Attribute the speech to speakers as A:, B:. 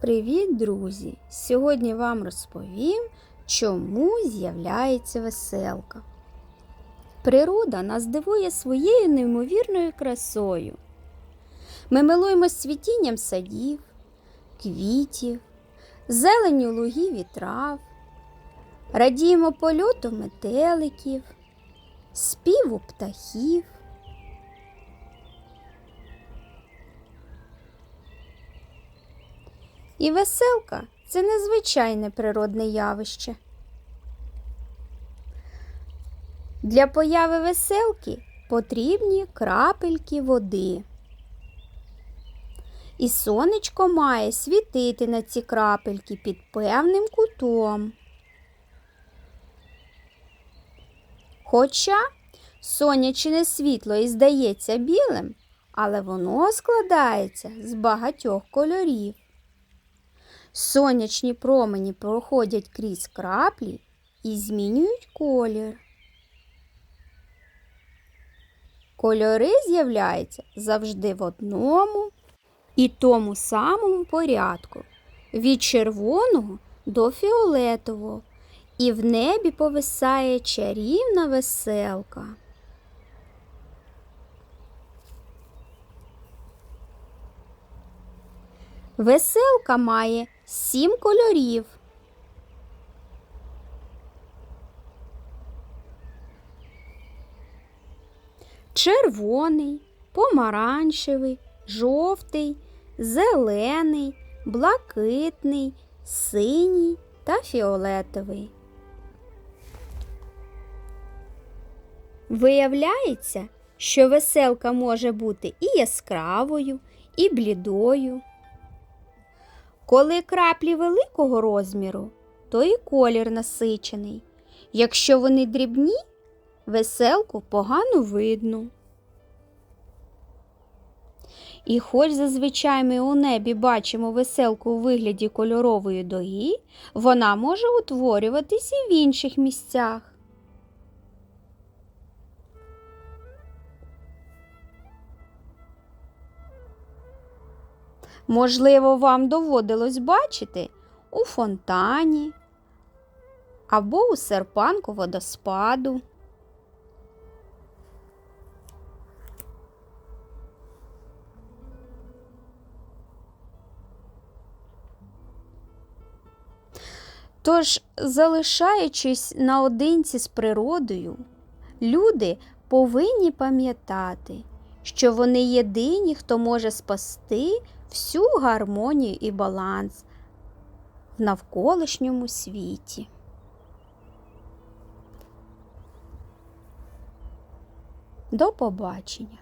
A: Привіт, друзі! Сьогодні вам розповім, чому з'являється веселка. Природа нас дивує своєю неймовірною красою. Ми милуємось цвітінням садів, квітів, зеленню лугів і трав, радіємо польоту метеликів, співу птахів. І веселка це незвичайне природне явище. Для появи веселки потрібні крапельки води. І сонечко має світити на ці крапельки під певним кутом. Хоча сонячне світло і здається білим, але воно складається з багатьох кольорів. Сонячні промені проходять крізь краплі і змінюють колір. Кольори з'являються завжди в одному і тому самому порядку від червоного до фіолетового, і в небі повисає чарівна веселка. Веселка має сім кольорів. Червоний, помаранчевий, жовтий, зелений, блакитний, синій та фіолетовий. Виявляється, що веселка може бути і яскравою, і блідою. Коли краплі великого розміру, то і колір насичений. Якщо вони дрібні, веселку погано видно. І хоч зазвичай ми у небі бачимо веселку у вигляді кольорової доги, вона може утворюватись і в інших місцях. Можливо, вам доводилось бачити у фонтані або у серпанку водоспаду. Тож, залишаючись наодинці з природою, люди повинні пам'ятати, що вони єдині, хто може спасти всю гармонію і баланс в навколишньому світі. До побачення!